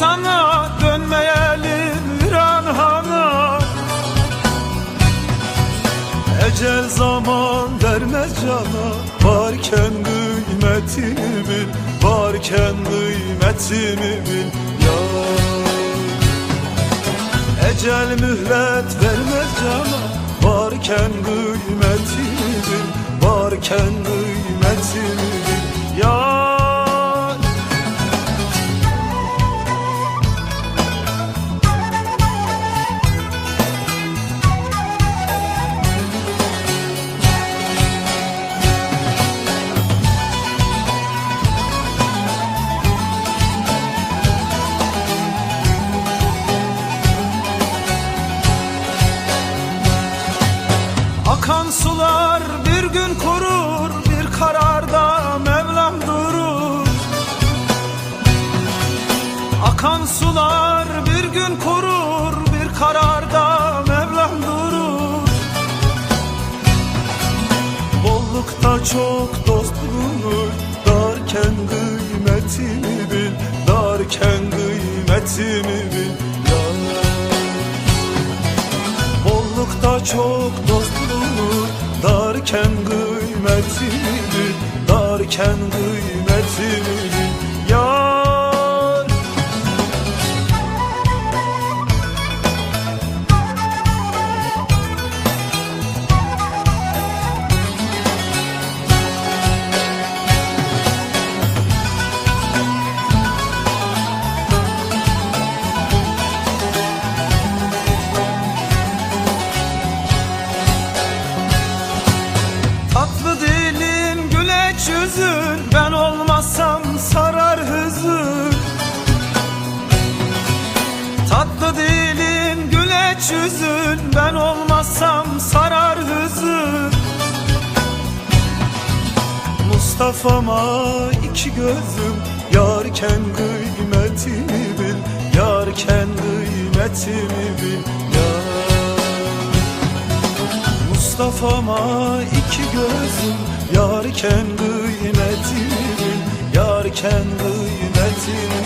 yana dönmeyelim Viranhana Ecel zaman vermez cana Varken kıymetini bil Varken kıymetini bil. Ya Ecel mühlet vermez cana Varken kıymetini bil Varken kıymetini bil. Ya Akan sular bir gün kurur Bir kararda Mevlam durur. Bollukta çok dost bulunur Darken kıymetini bil Darken kıymetini bil. Bollukta çok dost bulunur Darken kıymetini bil Darken kıymetini bil yüzün Ben olmazsam sarar hüzün Mustafa'ma iki gözüm Yarken kıymetini bil Yarken kıymetini bil Yar. Mustafa'ma iki gözüm Yarken kıymetini bil Yarken kıymetini bil